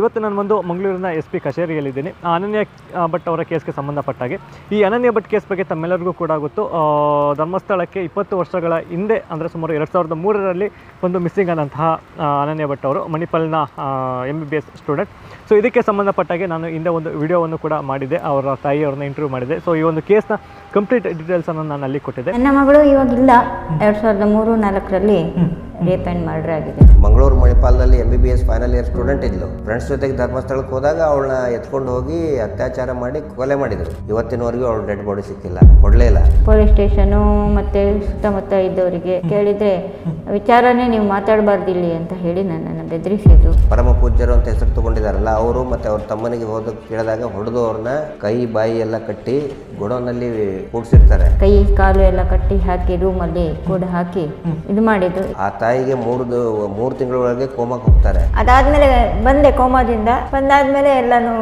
ಇವತ್ತು ನಾನು ಒಂದು ಮಂಗಳೂರಿನ ಎಸ್ ಪಿ ಕಚೇರಿಯಲ್ಲಿದ್ದೀನಿ. ಅನನ್ಯ ಭಟ್ ಅವರ ಕೇಸ್ಗೆ ಸಂಬಂಧಪಟ್ಟ ಹಾಗೆ. ಈ ಅನನ್ಯ ಭಟ್ ಕೇಸ್ ಬಗ್ಗೆ ತಮ್ಮೆಲ್ಲರಿಗೂ ಕೂಡ ಗೊತ್ತು. ಧರ್ಮಸ್ಥಳಕ್ಕೆ ಇಪ್ಪತ್ತು ವರ್ಷಗಳ ಹಿಂದೆ, ಅಂದರೆ ಸುಮಾರು ಎರಡು ಸಾವಿರದ ಮೂರರಲ್ಲಿ ಒಂದು ಮಿಸ್ಸಿಂಗ್ ಆದಂತಹ ಅನನ್ಯ ಭಟ್ ಅವರು, ಮಣಿಪಾಲ್ನ M B B S student so ಇದಕ್ಕೆ ಸಂಬಂಧಪಟ್ಟಾಗೆ ನಾನು ಹಿಂದೆ ಒಂದು ವಿಡಿಯೋವನ್ನು ಕೂಡ ಮಾಡಿದ್ದೆ. ಅವರ ತಾಯಿಯವ್ರನ್ನ ಇಂಟರ್ವ್ಯೂ ಮಾಡಿದೆ ಸೊ ಈ ಒಂದು ಕೇಸ್ನ ಕಂಪ್ಲೀಟ್ ಡೀಟೇಲ್ಸನ್ನು ನಾನು ಅಲ್ಲಿ ಕೊಟ್ಟಿದ್ದೆ. ನನ್ನ ಮಗಳು ಇವಾಗ ಇಲ್ಲ ಎರಡು ಸಾವಿರದ ಮೂರು ನಾಲ್ಕರಲ್ಲಿ ರೇಪ್ ಆ್ಯಂಡ್ ಮರ್ಡರ್ ಆಗಿದೆ. Mangaluru ಮಣಿಪಾಲ್ನಲ್ಲಿ M B B S final year student ಇದ್ಲು. ಫ್ರೆಂಡ್ಸ್ ಜೊತೆಗೆ ಧರ್ಮಸ್ಥಳಕ್ಕೆ ಹೋದಾಗ ಅವಳನ್ನ ಎತ್ಕೊಂಡು ಹೋಗಿ ಅತ್ಯಾಚಾರ ಮಾಡಿ ಕೊಲೆ ಮಾಡಿದ್ರು. ಇವತ್ತಿನವರೆಗೂ ಅವಳು ಡೆಡ್ ಬಾಡಿ ಸಿಕ್ಕಿಲ್ಲ ಕೊಡಲೇ ಇಲ್ಲ. ಪೊಲೀಸ್ ಸ್ಟೇಷನು ಮತ್ತೆ ಸುತ್ತಮುತ್ತ ಇದ್ದವರಿಗೆ ಕೇಳಿದ್ರೆ ವಿಚಾರನೇ ನೀವು ಮಾತಾಡಬಾರ್ದಿಲ್ಲಿ ಅಂತ ಹೇಳಿ ನನ್ನನ್ನು ಬೆದರಿಸಿದ್ರು. ಪರಮ ಪೂಜ್ಯರು ಅಂತ ಹೆಸರು ತಗೊಂಡಿದಾರಲ್ಲ ಅವರು ಮತ್ತೆ ಅವ್ರ ತಮ್ಮನಿಗೆ ಹೋದ ಕೇಳಿದಾಗ ಹೊಡೆದು ಅವ್ರನ್ನ ಕೈ ಬಾಯಿ ಎಲ್ಲ ಕಟ್ಟಿ ಗೊಡೋನಲ್ಲಿ ಕೂಡ್ಸಿರ್ತಾರೆ. ಕೈ ಕಾಲು ಎಲ್ಲ ಕಟ್ಟಿ ಹಾಕಿ ರೂಮಲ್ಲಿ ಕೂಡ ಹಾಕಿ ಇದು ಮಾಡಿದ್ರು ಆ ತಾಯಿಗೆ ಮೂರು ಮೂರು ತಿಂಗಳೊಳಗೆ ಕೋಮಕ್ಕೆ ಹೋಗ್ತಾರೆ ಅದಾದ್ಮೇಲೆ ಬಂದೆ ಕೋಮಾದಿಂದ. ಬಂದಾದ್ಮೇಲೆ ಎಲ್ಲಾನು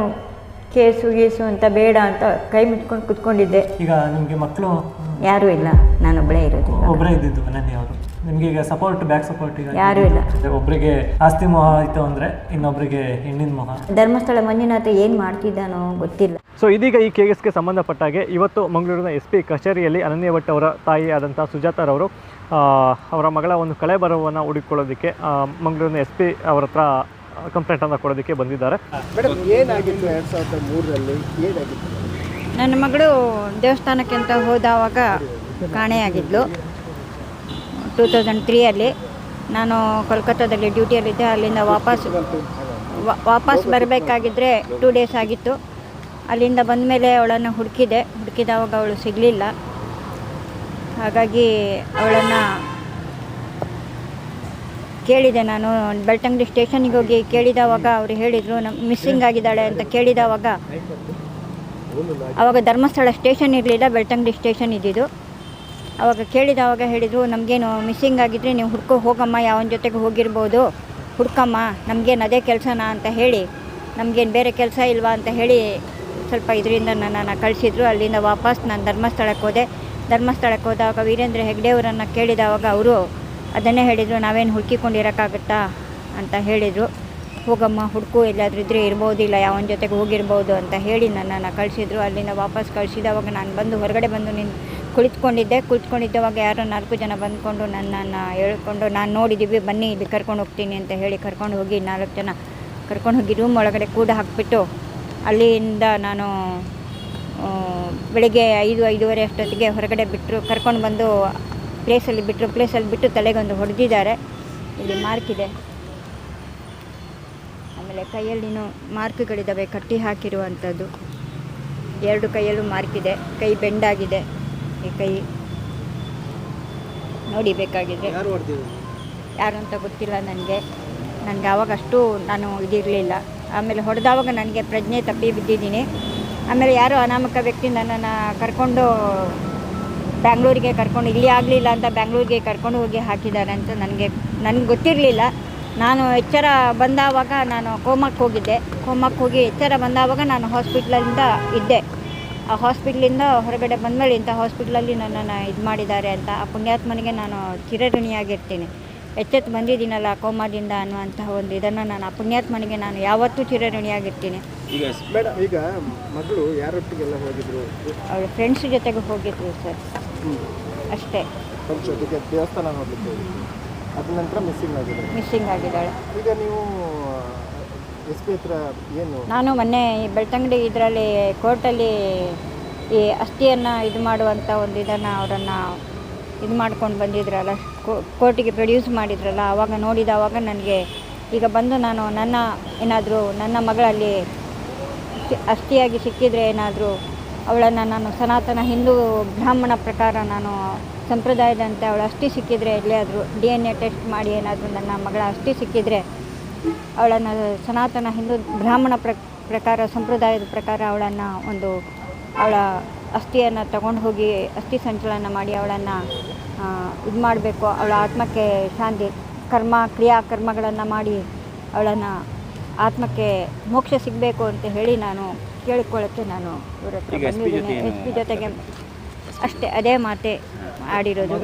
ಕೇಸು ಗೀಸು ಅಂತ ಬೇಡ ಅಂತ ಕೈ ಮುಟ್ಕೊಂಡು ಕುತ್ಕೊಂಡಿದ್ದೆ. ಈಗ ನಿಮಗೆ ಮಕ್ಕಳು ಯಾರು ಇಲ್ಲ. ನಾನೊಬ್ಬಳೇ ಇರೋದು ಇವಾಗ. ಒಬ್ಬರೇ ಇದ್ದಿದ್ದು ಅನನ್ಯ ಅವರು. ನಿಮ್ಗೆ ಈಗ ಸಪೋರ್ಟ್ ಬ್ಯಾಕ್ ಸಪೋರ್ಟ್ ಈಗ ಯಾರೂ ಇಲ್ಲ. ಒಬ್ಬರಿಗೆ ಆಸ್ತಿ ಮೋಹ ಆಯಿತು ಅಂದ್ರೆ ಇನ್ನೊಬ್ಬರಿಗೆ ಹೆಣ್ಣಿನ ಮೋಹ. ಧರ್ಮಸ್ಥಳ ಮಂಜುನಾಥ ಏನು ಮಾಡ್ತಿದ್ದಾನೋ ಗೊತ್ತಿಲ್ಲ. ಸೊ ಇದೀಗ ಈ ಕೇಸ್ಗೆ ಸಂಬಂಧಪಟ್ಟ ಹಾಗೆ ಇವತ್ತು ಮಂಗಳೂರಿನ ಎಸ್ ಪಿ ಕಚೇರಿಯಲ್ಲಿ ಅನನ್ಯ ಭಟ್ ಅವರ ತಾಯಿ ಆದಂಥ ಸುಜಾತಾರವರು ಅವರ ಮಗಳ ಒಂದು ಕಳೆ ಬರವನ್ನು ಹುಡುಕೊಳ್ಳೋದಕ್ಕೆ ಮಂಗಳೂರಿನ ಎಸ್ ಪಿ ಅವರ ಹತ್ರ ಕಂಪ್ಲೇಂಟನ್ನು ಕೊಡೋದಕ್ಕೆ ಬಂದಿದ್ದಾರೆ. ಮೇಡಮ್ ಏನಾಗಿತ್ತು ಎರಡು ಸಾವಿರದ ಮೂರರಲ್ಲಿ? ಏನಾಗಿತ್ತು? ನನ್ನ ಮಗಳು ದೇವಸ್ಥಾನಕ್ಕೆ ಅಂತ ಹೋದವಾಗ ಕಾಣೆಯಾಗಿದ್ಲು ಟೂ ತೌಸಂಡ್ ತ್ರೀಯಲ್ಲಿ ನಾನು ಕೋಲ್ಕತ್ತಾದಲ್ಲಿ ಡ್ಯೂಟಿಯಲ್ಲಿದ್ದೆ. ಅಲ್ಲಿಂದ ವಾಪಸ್ ವಾಪಸ್ ಬರಬೇಕಾಗಿದ್ದರೆ ಟೂ ಡೇಸ್ ಆಗಿತ್ತು. ಅಲ್ಲಿಂದ ಬಂದ ಮೇಲೆ ಅವಳನ್ನು ಹುಡುಕಿದೆ. ಹುಡುಕಿದವಾಗ ಅವಳು ಸಿಗಲಿಲ್ಲ. ಹಾಗಾಗಿ ಅವಳನ್ನು ಕೇಳಿದೆ ನಾನು. ಬೆಳ್ತಂಗಡಿ ಸ್ಟೇಷನ್ಗೆ ಹೋಗಿ ಕೇಳಿದವಾಗ ಅವರು ಹೇಳಿದರು ನಮ್ಮ ಮಿಸ್ಸಿಂಗ್ ಆಗಿದ್ದಾಳೆ ಅಂತ ಕೇಳಿದವಾಗ ಆವಾಗ ಧರ್ಮಸ್ಥಳ ಸ್ಟೇಷನ್ ಇರಲಿಲ್ಲ, ಬೆಳ್ತಂಗಡಿ ಸ್ಟೇಷನ್ ಇದ್ದಿದ್ದು. ಅವಾಗ ಕೇಳಿದವಾಗ ಹೇಳಿದರು, ನಮಗೇನು ಮಿಸ್ಸಿಂಗ್ ಆಗಿದ್ದರೆ ನೀವು ಹುಡ್ಕೋ ಹೋಗಮ್ಮ, ಯಾವನ ಜೊತೆಗೆ ಹೋಗಿರ್ಬೋದು. ಹುಡ್ಕಮ್ಮ, ನಮಗೇನು ಅದೇ ಕೆಲಸನಾ? ಅಂತ ಹೇಳಿ, ನಮಗೇನು ಬೇರೆ ಕೆಲಸ ಇಲ್ವಾ? ಅಂತ ಹೇಳಿ ಸ್ವಲ್ಪ ಇದರಿಂದ ನನ್ನನ್ನು ಕಳಿಸಿದ್ರು. ಅಲ್ಲಿಂದ ವಾಪಸ್ ನಾನು ಧರ್ಮಸ್ಥಳಕ್ಕೆ ಹೋದೆ. ಧರ್ಮಸ್ಥಳಕ್ಕೆ ಹೋದಾಗ ವೀರೇಂದ್ರ ಹೆಗ್ಡೆಯವರನ್ನು ಕೇಳಿದವಾಗ ಅವರು ಅದನ್ನೇ ಹೇಳಿದರು, ನಾವೇನು ಹುಡುಕಿಕೊಂಡಿರೋಕ್ಕಾಗುತ್ತಾ? ಅಂತ ಹೇಳಿದರು. ಹೋಗಮ್ಮ, ಹುಡುಕು, ಎಲ್ಲಾದರೂ ಇದ್ದರೆ ಇರ್ಬೋದು, ಇಲ್ಲ ಯಾವನ ಜೊತೆಗೆ ಹೋಗಿರ್ಬೋದು ಅಂತ ಹೇಳಿ ನನ್ನನ್ನು ಕಳಿಸಿದ್ರು. ಅಲ್ಲಿಂದ ವಾಪಸ್ ಕಳಿಸಿದವಾಗ ನಾನು ಬಂದು ಹೊರಗಡೆ ಬಂದು ನಿನ್ನ ಕುಳಿತುಕೊಂಡಿದ್ದೆ. ಕುಳಿತುಕೊಂಡಿದ್ದವಾಗ ಯಾರೋ ನಾಲ್ಕು ಜನ ಬಂದ್ಕೊಂಡು ನನ್ನನ್ನು ಹೇಳ್ಕೊಂಡು, ನಾನು ನೋಡಿದ್ದೀವಿ ಬನ್ನಿ ಇಲ್ಲಿ ಕರ್ಕೊಂಡು ಹೋಗ್ತೀನಿ ಅಂತ ಹೇಳಿ ಕರ್ಕೊಂಡು ಹೋಗಿ ನಾಲ್ಕು ಜನ ಕರ್ಕೊಂಡು ಹೋಗಿ ರೂಮ್ ಒಳಗಡೆ ಕೂಡ ಹಾಕಿಬಿಟ್ಟು ಅಲ್ಲಿಂದ ನಾನು ಬೆಳಿಗ್ಗೆ ಐದು ಐದೂವರೆ ಅಷ್ಟೊತ್ತಿಗೆ ಹೊರಗಡೆ ಬಿಟ್ಟರು ಕರ್ಕೊಂಡು ಬಂದು ಪ್ಲೇಸಲ್ಲಿ ಬಿಟ್ಟರು ಪ್ಲೇಸಲ್ಲಿ ಬಿಟ್ಟು ತಲೆಗೊಂದು ಹೊಡೆದಿದ್ದಾರೆ. ಇಲ್ಲಿ ಮಾರ್ಕ್ ಇದೆ. ಆಮೇಲೆ ಕೈಯಲ್ಲಿನೂ ಮಾರ್ಕ್ಗಳಿದ್ದಾವೆ ಕಟ್ಟಿ ಹಾಕಿರುವಂಥದ್ದು ಎರಡು ಕೈಯಲ್ಲೂ ಮಾರ್ಕ್ ಇದೆ. ಕೈ ಬೆಂಡಾಗಿದೆ ಈ ಕೈ ನೋಡಿ ಬೇಕಾಗಿದೆ ಯಾರು ಅಂತ ಗೊತ್ತಿಲ್ಲ ನನಗೆ. ನನಗೆ ಅವಾಗಷ್ಟು ನಾನು ಇದಿರಲಿಲ್ಲ. ಆಮೇಲೆ ಹೊಡೆದಾವಾಗ ನನಗೆ ಪ್ರಜ್ಞೆ ತಪ್ಪಿ ಬಿದ್ದಿದ್ದೀನಿ. ಆಮೇಲೆ ಯಾರೋ ಅನಾಮಕ ವ್ಯಕ್ತಿ ನನ್ನನ್ನು ಕರ್ಕೊಂಡು ಬ್ಯಾಂಗ್ಳೂರಿಗೆ ಕರ್ಕೊಂಡು ಇಲ್ಲಿ ಆಗಲಿಲ್ಲ ಅಂತ ಬ್ಯಾಂಗ್ಳೂರಿಗೆ ಕರ್ಕೊಂಡು ಹೋಗಿ ಹಾಕಿದ್ದಾರೆ ಅಂತ ನನಗೆ ನನಗೆ ಗೊತ್ತಿರಲಿಲ್ಲ. ನಾನು ಎಚ್ಚರ ಬಂದಾವಾಗ ನಾನು ಕೋಮಕ್ಕೆ ಹೋಗಿದ್ದೆ. ಕೋಮಕ್ಕೆ ಹೋಗಿ ಎಚ್ಚರ ಬಂದಾವಾಗ ನಾನು ಹಾಸ್ಪಿಟ್ಲಿಂದ ಇದ್ದೆ. ಆ ಹಾಸ್ಪಿಟ್ಲಿಂದ ಹೊರಗಡೆ ಬಂದಮೇಲೆ ಇಂಥ ಹಾಸ್ಪಿಟ್ಲಲ್ಲಿ ನನ್ನನ್ನು ಇದು ಮಾಡಿದ್ದಾರೆ ಅಂತ ಆ ಪುಣ್ಯಾತ್ಮನಿಗೆ ನಾನು ಚಿರಋಣಿಯಾಗಿರ್ತೀನಿ. ಎಚ್ಚೆತ್ತು ಬಂದಿದ್ದೀನಲ್ಲ ಕೋಮಾದಿಂದ ಅನ್ನುವಂತಹ ಒಂದು ಇದನ್ನು ನಾನು ಆ ಪುಣ್ಯಾತ್ಮನಿಗೆ ನಾನು ಯಾವತ್ತೂ ಚಿರಋಣಿಯಾಗಿರ್ತೀನಿ. ಮೇಡಮ್ ಈಗ ಮಗಳು ಯಾರೊಟ್ಟಿಗೆಲ್ಲ ಹೋಗಿದ್ರು? ಅವಳ ಫ್ರೆಂಡ್ಸ್ ಜೊತೆಗೆ ಹೋಗಿದ್ರು ಸರ್ ಅಷ್ಟೇ. ಜೊತೆಗೆ ದೇವಸ್ಥಾನ ನೋಡ್ಲಿಕ್ಕೆ ಅದ ನಂತರ ಮಿಸ್ಸಿಂಗ್ ಆಗಿದೆ ಮಿಸ್ಸಿಂಗ್ ಆಗಿದ್ದಾಳೆ. ಈಗ ನೀವು ಎಸ್ ಪಿ ಹತ್ರ ಏನು? ನಾನು ಮೊನ್ನೆ ಈ ಬೆಳ್ತಂಗಡಿ ಇದರಲ್ಲಿ ಕೋರ್ಟಲ್ಲಿ ಈ ಅಸ್ಥಿಯನ್ನು ಇದು ಮಾಡುವಂಥ ಒಂದು ಇದನ್ನು ಅವರನ್ನು ಇದು ಮಾಡ್ಕೊಂಡು ಬಂದಿದ್ರಲ್ಲ. ಕೋರ್ಟಿಗೆ ಪ್ರೊಡ್ಯೂಸ್ ಮಾಡಿದ್ರಲ್ಲ ಆವಾಗ ನೋಡಿದವಾಗ ನನಗೆ ಈಗ ಬಂದು ನಾನು ನನ್ನ ಏನಾದರೂ ನನ್ನ ಮಗಳಲ್ಲಿ ಅಸ್ಥಿಯಾಗಿ ಸಿಕ್ಕಿದರೆ ಏನಾದರೂ ಅವಳನ್ನು ನಾನು ಸನಾತನ ಹಿಂದೂ ಬ್ರಾಹ್ಮಣ ಪ್ರಕಾರ ನಾನು ಸಂಪ್ರದಾಯದಂತೆ ಅವಳ ಅಷ್ಟಿ ಸಿಕ್ಕಿದರೆ, ಎಲ್ಲಿಯಾದರೂ ಡಿ ಎನ್ ಎ ಟೆಸ್ಟ್ ಮಾಡಿ ಏನಾದರೂ ನನ್ನ ಮಗಳ ಅಷ್ಟಿ ಸಿಕ್ಕಿದರೆ, ಅವಳನ್ನು ಸನಾತನ ಹಿಂದೂ ಬ್ರಾಹ್ಮಣ ಪ್ರ, ಪ್ರಕಾರ, ಸಂಪ್ರದಾಯದ ಪ್ರಕಾರ ಅವಳನ್ನು ಒಂದು ಅವಳ ಅಸ್ಥಿಯನ್ನು ತಗೊಂಡು ಹೋಗಿ ಅಸ್ಥಿ ಸಂಚಲನ ಮಾಡಿ ಅವಳನ್ನು ಇದು ಮಾಡಬೇಕು. ಅವಳ ಆತ್ಮಕ್ಕೆ ಶಾಂತಿ ಕರ್ಮ ಕ್ರಿಯಾ ಕರ್ಮಗಳನ್ನು ಮಾಡಿ ಅವಳನ್ನು ಆತ್ಮಕ್ಕೆ ಮೋಕ್ಷ ಸಿಗಬೇಕು ಅಂತ ಹೇಳಿ ನಾನು ಕೇಳಿಕೊಳ್ಳೋಕ್ಕೆ ನಾನು. ಇವ್ರ ಹತ್ರ ಬಂದಿದ್ದೀನಿ. ಎಸ್ ಪಿ ಜೊತೆಗೆ ಅಷ್ಟೇ ಅದೇ ಮಾತೆ ಆಡಿರೋದು.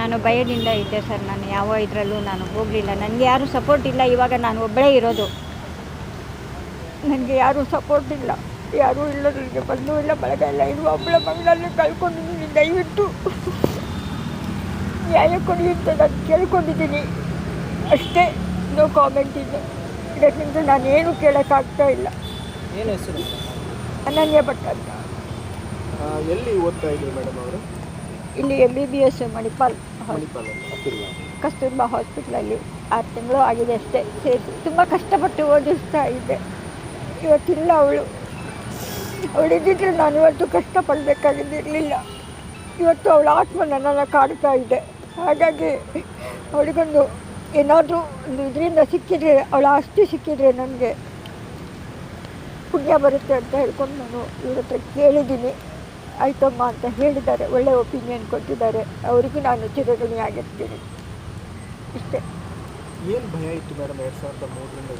ನಾನು ಭಯದಿಂದ ಇದ್ದೆ ಸರ್. ನಾನು ಯಾವ ಇದರಲ್ಲೂ ನಾನು ಹೋಗಲಿಲ್ಲ. ನನಗೆ ಯಾರೂ ಸಪೋರ್ಟ್ ಇಲ್ಲ. ಇವಾಗ ನಾನು ಒಬ್ಬಳೇ ಇರೋದು. ನನಗೆ ಯಾರೂ ಸಪೋರ್ಟ್ ಇಲ್ಲ. ಯಾರೂ ಇಲ್ಲ ನನಗೆ ಬಂದು ಇಲ್ಲ ಬಳಗ ಇಲ್ಲ ಇರುವ ಒಬ್ಬಳ ಮಗಳಲ್ಲಿ ಕಳ್ಕೊಂಡಿದ್ದೀನಿ ದಯವಿಟ್ಟು ನ್ಯಾಯ ಕೊಡಿ ಅಂತ ನಾನು ಕೇಳ್ಕೊಂಡಿದ್ದೀನಿ. ಅಷ್ಟೇ ನೋ ಕಾಮೆಂಟ್ ಇದೆ ಇದಕ್ಕಿಂತ ನಾನೇನು ಕೇಳೋಕ್ಕಾಗ್ತಾ ಇಲ್ಲ. ಏನು ಹೆಸರು? ಅನನ್ಯ ಭಟ್ ಅಂತ ಎಲ್ಲಿ ಓದ್ತಾ ಇದ್ರು ಮೇಡಮ್ ಅವರು? ಇಲ್ಲಿ M B B S Manipal Manipal Kasturba ಹಾಸ್ಪಿಟ್ಲಲ್ಲಿ ಆರು ತಿಂಗಳು ಆಗಿದೆ ಅಷ್ಟೇ. ಸೇರಿ ತುಂಬ ಕಷ್ಟಪಟ್ಟು ಓದಿಸ್ತಾ ಇದ್ದೆ. ಇವತ್ತಿಲ್ಲ ಅವಳು. ಅವಳಿದ್ದಿದ್ರೆ ನಾನು ಇವತ್ತು ಕಷ್ಟಪಡಬೇಕಾಗಿದ್ದಿರಲಿಲ್ಲ. ಇವತ್ತು ಅವಳ ಆತ್ಮ ನನ್ನನ್ನು ಕಾಡ್ತಾ ಇದೆ. ಹಾಗಾಗಿ ಅವಳಿಗೊಂದು ಏನಾದರೂ ಒಂದು ಇದರಿಂದ ಸಿಕ್ಕಿದರೆ, ಅವಳ ಆಸ್ತಿ ಸಿಕ್ಕಿದರೆ ನನಗೆ ಪುಣ್ಯ ಬರುತ್ತೆ ಅಂತ ಹೇಳ್ಕೊಂಡು ನಾನು ಇವ್ರ ಹತ್ರ ಕೇಳಿದ್ದೀನಿ. ಆಯ್ತಮ್ಮ ಅಂತ ಹೇಳಿದ್ದಾರೆ. ಒಳ್ಳೆ ಒಪಿನಿಯನ್ ಕೊಟ್ಟಿದ್ದಾರೆ. ಅವರಿಗೂ ನಾನು ಚಿರಋಣಿ ಆಗಿರ್ತೀನಿ. ಇಷ್ಟೇ. ಏನು ಭಯ ಇತ್ತು ಮೇಡಮ್? ಎರಡು ಸಾವಿರದ ಮೂರರಿಂದ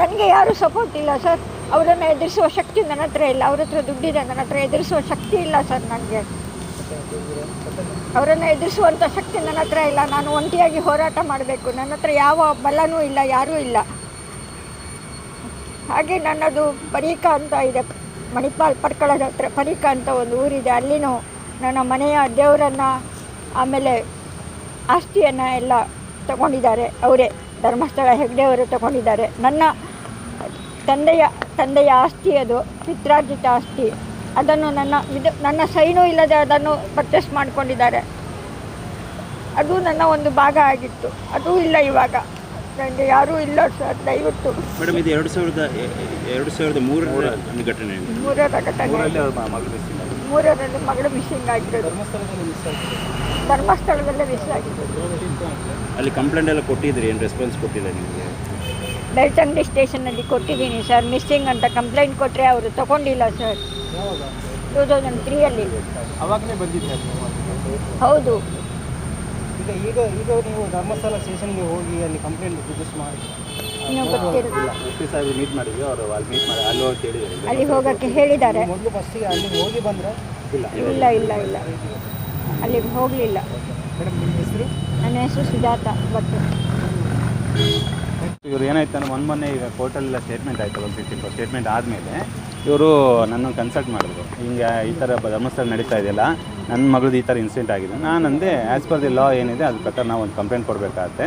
ನನಗೆ ಯಾರೂ ಸಪೋರ್ಟ್ ಇಲ್ಲ ಸರ್ ಅವರನ್ನು ಎದುರಿಸುವ ಶಕ್ತಿ ನನ್ನ ಹತ್ರ ಇಲ್ಲ. ಅವ್ರ ಹತ್ರ ದುಡ್ಡಿದೆ, ನನ್ನ ಹತ್ರ ಎದುರಿಸುವ ಶಕ್ತಿ ಇಲ್ಲ ಸರ್ ನನಗೆ. ಅವರನ್ನು ಎದುರಿಸುವಂಥ ಶಕ್ತಿ ನನ್ನ ಹತ್ರ ಇಲ್ಲ. ನಾನು ಒಂಟಿಯಾಗಿ ಹೋರಾಟ ಮಾಡಬೇಕು. ನನ್ನ ಹತ್ರ ಯಾವ ಬಲನೂ ಇಲ್ಲ, ಯಾರೂ ಇಲ್ಲ. ಹಾಗೆ ನನ್ನದು ಪರೀಕ ಅಂತ ಇದೆ. ಮಣಿಪಾಲ್ ಪಡ್ಕಳದ ಹತ್ರ ಪರೀಕ ಅಂತ ಒಂದು ಊರಿದೆ. ಅಲ್ಲಿನೂ ನನ್ನ ಮನೆಯ ದೇವರನ್ನು, ಆಮೇಲೆ ಆಸ್ತಿಯನ್ನು ಎಲ್ಲ ತಗೊಂಡಿದ್ದಾರೆ ಅವರೇ. ಧರ್ಮಸ್ಥಳ ಹೆಗ್ಡೆಯವರು ತಗೊಂಡಿದ್ದಾರೆ. ನನ್ನ ತಂದೆಯ ತಂದೆಯ ಆಸ್ತಿ ಅದು ಪಿತ್ರಾರ್ಜಿತ ಆಸ್ತಿ. ಅದನ್ನು ನನ್ನ ಇದು ನನ್ನ ಸೈನು ಇಲ್ಲದೆ ಅದನ್ನು ಪರ್ಚೇಸ್ ಮಾಡಿಕೊಂಡಿದ್ದಾರೆ. ಅದು ನನ್ನ ಒಂದು ಭಾಗ ಆಗಿತ್ತು. ಅದು ಇಲ್ಲ ಇವಾಗ. ನನಗೆ ಯಾರೂ ಇಲ್ಲ ಸರ್ ದಯವಿಟ್ಟು. ಮೇಡಮ್ ಇದು ಎರಡು ಸಾವಿರದ ಎರಡು ಸಾವಿರದ ಮೂರರ ಒಂದು ಘಟನೆ. ಇದು. ಮೂರರ ಘಟನೆ. ಮೂರರಲ್ಲಿ ಮಗಳು ಮಿಸ್ಸಿಂಗ್ ಆಗಿರೋದು. ಧರ್ಮಸ್ಥಳದಲ್ಲಿ ಮಿಸ್ ಆಗಿದೆ. ಧರ್ಮಸ್ಥಳದಲ್ಲೇ ಮಿಸ್ ಆಗಿರೋದು. ಅಲ್ಲಿ ಕಂಪ್ಲೇಂಟ್ ಎಲ್ಲ ಕೊಟ್ಟಿದ್ರಿ ಏನು ರೆಸ್ಪಾನ್ಸ್ ಕೊಟ್ಟಿಲ್ಲ ನಿಮಗೆ? ಬೆಳ್ತಂಗಡಿ ಸ್ಟೇಷನಲ್ಲಿ ಕೊಟ್ಟಿದ್ದೀನಿ ಸರ್ ಮಿಸ್ಸಿಂಗ್ ಅಂತ ಕಂಪ್ಲೇಂಟ್ ಕೊಟ್ಟರೆ ಅವರು ತಗೊಂಡಿಲ್ಲ ಸರ್. ಯಾವಾಗ? ಟೂ ತೌಸಂಡ್ ತ್ರೀಯಲ್ಲಿ. ಅವಾಗಲೇ ಬಂದಿದ್ದೆ ಹೌದು. ಈಗ ಈಗ ಈಗ ನೀವು ಧರ್ಮಸ್ಥಳ ಸ್ಟೇಷನ್ಗೆ ಹೋಗಿ ಅಲ್ಲಿ ಕಂಪ್ಲೇಂಟ್ ರಿಜಿಸ್ಟರ್ ಮಾಡಿ ಇನ್ನೂ ಗೊತ್ತಿಲ್ಲ ಎಸ್ ಪಿ ಸಾಹೇಬ್ ಮೀಟ್ ಮಾಡಿದ್ವಿ ಅವರು ಅಲ್ಲಿ ಮೀಟ್ ಮಾಡಿ ಅಲ್ಲಿ ಹೋಗಿ ಕೇಳಿದ್ದಾರೆ. ಅಲ್ಲಿ ಹೋಗೋಕ್ಕೆ ಹೇಳಿದ್ದಾರೆ. ಮೊದಲು ಫಸ್ಟಿಗೆ ಅಲ್ಲಿ ಹೋಗಿ ಬಂದರೆ ಇಲ್ಲ ಇಲ್ಲ ಇಲ್ಲ ಇಲ್ಲ. ಅಲ್ಲಿಗೆ ಹೋಗಲಿಲ್ಲ. ಮೇಡಮ್ ನಿಮ್ಮ ಹೆಸರು? ನನ್ನ ಹೆಸರು ಸುಜಾತ ಭಟ್ ಇವ್ರು ಏನಾಯ್ತು ಅಂದ್ರೆ ಮೊನ್ನೆ ಮೊನ್ನೆ ಈಗ ಕೋರ್ಟಲ್ಲೆಲ್ಲ ಸ್ಟೇಟ್ಮೆಂಟ್ ಆಯಿತು ಒಂದು ಸಿಕ್ಸ್ಟಿ ಫೋರ್ ಸ್ಟೇಟ್ಮೆಂಟ್ ಆದಮೇಲೆ ಇವರು ನನ್ನನ್ನು ಕನ್ಸಲ್ಟ್ ಮಾಡಿದ್ರು. ಹಿಂಗೆ ಈ ಥರ ಧರ್ಮಸ್ಥಳ ನಡೀತಾ ಇದೆಯಲ್ಲ ನನ್ನ ಮಗಳದ್ದು ಈ ಥರ ಇನ್ಸಿಡೆಂಟ್ ಆಗಿದೆ. ನಾನು ಅಂದೆ ಆ್ಯಸ್ ಪರ್ ದಿ ಲಾ ಏನಿದೆ ಅದ್ರ ಪ್ರಕಾರ ನಾವು ಒಂದು ಕಂಪ್ಲೇಂಟ್ ಕೊಡಬೇಕಾಗತ್ತೆ.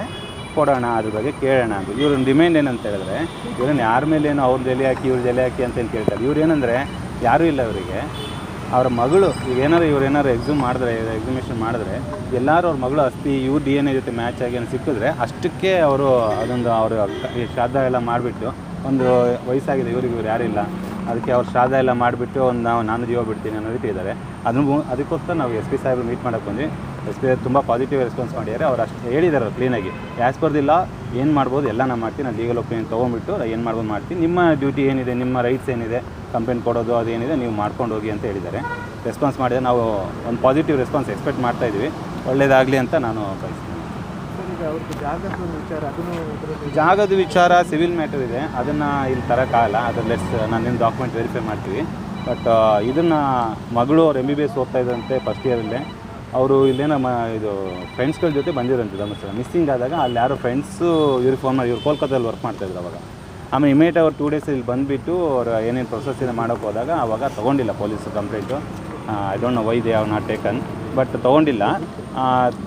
ಕೊಡೋಣ, ಅದ್ರ ಬಗ್ಗೆ ಕೇಳೋಣ ಅಂತ. ಇವ್ರನ್ನ ಡಿಮ್ಯಾಂಡ್ ಏನಂತ ಹೇಳಿದ್ರೆ, ಇವ್ರನ್ನ ಯಾರ ಮೇಲೆ ಮೇಲೇನು ಅವ್ರ ಎಲೆ ಹಾಕಿ, ಇವ್ರ ಎಲೆ ಹಾಕಿ ಅಂತ ಏನು ಕೇಳ್ತಾರೆ. ಇವ್ರು ಏನಂದರೆ, ಯಾರೂ ಇಲ್ಲ ಅವರಿಗೆ ಅವ್ರ ಮಗಳು ಈಗ ಇವ್ರು ಏನಾರು ಎಕ್ಸಾಮ್ ಮಾಡಿದ್ರೆ ಎಕ್ಸಿಮಿಷನ್ ಮಾಡಿದ್ರೆ, ಎಲ್ಲರೂ ಅವ್ರ ಮಗಳು ಅಸ್ತಿ ಇವ್ರ ಡಿ ಎನ್ ಎ ಜೊತೆ ಮ್ಯಾಚ್ ಆಗಿ ಏನೋ ಸಿಕ್ಕಿದ್ರೆ, ಅಷ್ಟಕ್ಕೆ ಅವರು ಅದೊಂದು ಅವರು ಶ್ರಾದ್ದ ಎಲ್ಲ ಮಾಡಿಬಿಟ್ಟು, ಒಂದು ವಯಸ್ಸಾಗಿದೆ, ಇವ್ರಿಗೆ ಇವ್ರು ಯಾರಿಲ್ಲ ಅದಕ್ಕೆ ಅವ್ರು ಶ್ರಾದ ಎಲ್ಲ ಮಾಡಿಬಿಟ್ಟು ಒಂದು ನಾವು ನಾನು ಜೀವ ಬಿಡ್ತೀನಿ ಅನ್ನೋ ರೀತಿ ಇದ್ದಾರೆ. ಅದನ್ನು ಅದಕ್ಕೋಸ್ಕರ ನಾವು ಎಸ್ ಪಿ ಸಾಹೇಬ್ರು ಮೀಟ್ ಮಾಡೋಕ್ಕೆ ಬಂದ್ವಿ. ಎಸ್ ಪಿ ತುಂಬ ಪಾಸಿಟಿವ್ ರೆಸ್ಪಾನ್ಸ್ ಮಾಡಿದ್ದಾರೆ. ಅವ್ರು ಅಷ್ಟು ಹೇಳಿದ್ದಾರೆ ಕ್ಲೀನಾಗಿ ಆ್ಯಸ್ ಪರ್ ಏನು ಮಾಡ್ಬೋದು ಎಲ್ಲ ನಾನು ಮಾಡ್ತೀನಿ. ನಾನು ಲೀಗಲ್ ಒಪಿನಿಯನ್ ತೊಗೊಂಬಿಟ್ಟು ಏನು ಮಾಡ್ಬೋದು ಮಾಡ್ತೀನಿ. ನಿಮ್ಮ ಡ್ಯೂಟಿ ಏನಿದೆ, ನಿಮ್ಮ ರೈಟ್ಸ್ ಏನಿದೆ ಕಂಪ್ಲೇಂಟ್ ಕೊಡೋದು ಅದೇನಿದೆ ನೀವು ಮಾಡ್ಕೊಂಡು ಹೋಗಿ ಅಂತ ಹೇಳಿದ್ದಾರೆ. ರೆಸ್ಪಾನ್ಸ್ ಮಾಡಿದರೆ ನಾವು ಒಂದು ಪಾಸಿಟಿವ್ ರೆಸ್ಪಾನ್ಸ್ ಎಕ್ಸ್ಪೆಕ್ಟ್ ಮಾಡ್ತಾ ಇದ್ದೀವಿ. ಒಳ್ಳೇದಾಗಲಿ ಅಂತ ನಾನು ಸರ್ ಜಾಗದ ವಿಚಾರ ಸಿವಿಲ್ ಮ್ಯಾಟರ್ ಇದೆ. ಅದನ್ನು ಇಲ್ಲಿ ತರೋಕ್ಕಾಗಲ್ಲ. ಅದ್ರ ಲೆಟ್ಸ್ ನಾನು ನಿಮ್ಮ ಡಾಕ್ಯುಮೆಂಟ್ ವೆರಿಫೈ ಮಾಡ್ತೀವಿ. ಬಟ್ ಇದನ್ನು ಮಗಳು ಅವ್ರು ಎಂ ಬಿ ಬಿ ಎಸ್ ಓದ್ತಾ ಇದ್ದಂತೆ ಫಸ್ಟ್ ಇಯರಲ್ಲೇ ಅವರು ಇಲ್ಲೇನೋ ಮ, ಇದು ಫ್ರೆಂಡ್ಸ್ಗಳ ಜೊತೆ ಬಂದಿರಂತೆ ಧರ್ಮಸ್ಥಳ. ಮಿಸ್ಸಿಂಗ್ ಆದಾಗ ಅಲ್ಲಿ ಯಾರೋ ಫ್ರೆಂಡ್ಸು ಮಾಡಿ ಇವ್ರು ಕೋಲ್ಕತ್ತಾದಲ್ಲಿ ವರ್ಕ್ ಮಾಡ್ತಾಯಿದ್ರು ಅವಾಗ. ಆಮೇಲೆ ಇಮೇಟ್ ಅವ್ರು ಟೂ ಡೇಸ್ ಇಲ್ಲಿ ಬಂದುಬಿಟ್ಟು ಅವ್ರು ಏನೇನು ಪ್ರೊಸೆಸ್ ಇದೆ ಮಾಡೋಕ್ಕೆ ಹೋದಾಗ ಅವಾಗ ತೊಗೊಂಡಿಲ್ಲ police complaint I don't know why they have not taken but ತೊಗೊಂಡಿಲ್ಲ.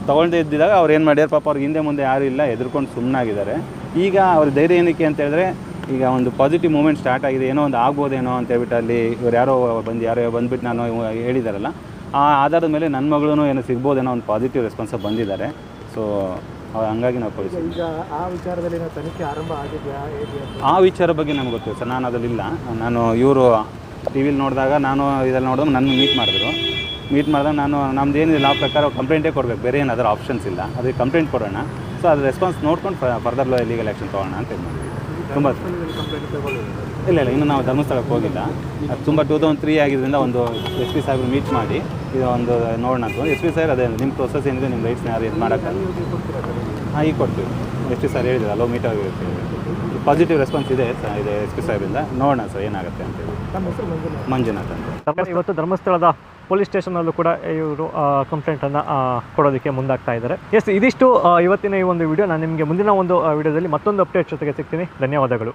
ತೊಗೊಂಡೇ ಇದ್ದಿದ್ದಾಗ ಅವ್ರು ಏನು ಮಾಡ್ಯಾರ ಪಾಪ ಅವ್ರಿಗೆ ಹಿಂದೆ ಮುಂದೆ ಯಾರೂ ಇಲ್ಲ ಎದುರ್ಕೊಂಡು ಸುಮ್ಮನಾಗಿದ್ದಾರೆ ಈಗ ಅವ್ರ ಧೈರ್ಯ ಏನಕ್ಕೆ ಅಂತ ಹೇಳಿದ್ರೆ ಈಗ ಒಂದು ಪಾಸಿಟಿವ್ ಮೂಮೆಂಟ್ ಸ್ಟಾರ್ಟ್ ಆಗಿದೆ ಏನೋ ಒಂದು ಆಗ್ಬೋದೇನೋ ಅಂತ ಹೇಳ್ಬಿಟ್ಟು ಅಲ್ಲಿ ಇವ್ರು ಯಾರೋ ಬಂದು ಯಾರೋ ಬಂದುಬಿಟ್ಟು ನಾನು ಹೇಳಿದಾರಲ್ಲ ಆ ಆಧಾರದ ಮೇಲೆ ನನ್ನ ಮಗಳೂ ಏನೋ ಸಿಗ್ಬೋದೇನೋ ಒಂದು ಪಾಸಿಟಿವ್ ರೆಸ್ಪಾನ್ಸ್ ಬಂದಿದ್ದಾರೆ. ಸೊ ಹಂಗಾಗಿ ನಾವು ಕಳಿಸ್ತೀವಿ ಆ ವಿಚಾರ ಬಗ್ಗೆ ನಮ್ಗೆ ಗೊತ್ತಿಲ್ಲ ಸರ್ ನಾನು ಅದರಲ್ಲಿಲ್ಲ ನಾನು ಇವರು ಟಿ ವಿಲಿ ನೋಡಿದಾಗ ನಾನು ಇದರಲ್ಲಿ ನೋಡಿದಾಗ ನನ್ನ ಮೀಟ್ ಮಾಡಿದ್ರು. ಮೀಟ್ ಮಾಡಿದಾಗ ನಾನು ನಮ್ದು ಏನಿಲ್ಲ ಆ ಪ್ರಕಾರ ಕಂಪ್ಲೇಂಟೇ ಕೊಡಬೇಕು. ಬೇರೆ ಏನಾದರೂ ಆಪ್ಷನ್ಸ್ ಇಲ್ಲ. ಅದಕ್ಕೆ ಕಂಪ್ಲೇಂಟ್ ಕೊಡೋಣ. ಸೊ ಅದ್ರ ರೆಸ್ಪಾನ್ಸ್ ನೋಡ್ಕೊಂಡು ಫರ್ದರ್ ಲೀಗಲ್ ಆ್ಯಕ್ಷನ್ ತೊಗೊಳ್ಳೋಣ ಅಂತ ಇದು ಮಾಡಿದ್ವಿ. ತುಂಬ ಇಲ್ಲ ಇಲ್ಲ. ಇನ್ನು ನಾವು ಧರ್ಮಸ್ಥಳಕ್ಕೆ ಹೋಗಿಲ್ಲ. ಅದು ತುಂಬ ಟೂ ತೌಸಂಡ್ ತ್ರೀ ಆಗಿದ್ದರಿಂದ ಒಂದು ಎಸ್ ಪಿ ಸಾಹೇಬ್ರು ಮೀಟ್ ಮಾಡಿ ಇದು ಒಂದು ನೋಡೋಣ ಅಂತ ಎಸ್ ಪಿ ಸಾಹೇಬ್ ಅದೇ ನಿಮ್ಮ ಪ್ರೊಸೆಸ್ ಏನಿದೆ ನಿಮ್ಮ ರೈಟ್ಸ್ನ ಯಾರು ಇದು ಮಾಡೋಕ್ಕೆ. ಹಾಂ ಈಗ ಕೊಡ್ತೀವಿ. ಎಸ್ ಪಿ ಸರ್ ಹೇಳಿದ್ರು ಅಲೋ ಮೀಟ್ ಆಗಿರ್ತೀವಿ ಪಾಸಿಟಿವ್ ರೆಸ್ಪಾನ್ಸ್ ಇದೆ ಇದೆ ಎಸ್ ಪಿ ಸಾಹೇಬಿಂದ ನೋಡೋಣ ಸರ್, ಏನಾಗುತ್ತೆ ಅಂತೇಳಿ ನಮ್ಮ ಮಂಜುನಾಥ್ ಮಂಜುನಾಥ್ ಅಂತ. ಸರ್ಕಾರ ಇವತ್ತು ಧರ್ಮಸ್ಥಳದ ಪೊಲೀಸ್ ಸ್ಟೇಷನಲ್ಲೂ ಕೂಡ ಇವರು ಕಂಪ್ಲೇಂಟನ್ನು ಕೊಡೋದಕ್ಕೆ ಮುಂದಾಗ್ತಾ ಇದ್ದಾರೆ. ಎಸ್ ಇದಿಷ್ಟು ಇವತ್ತಿನ ಈ ಒಂದು ವಿಡಿಯೋ ನಾನು ನಿಮಗೆ ಮುಂದಿನ ಒಂದು ವಿಡಿಯೋದಲ್ಲಿ ಮತ್ತೊಂದು ಅಪ್ಡೇಟ್ ಜೊತೆಗೆ ಸಿಗ್ತೀನಿ. ಧನ್ಯವಾದಗಳು.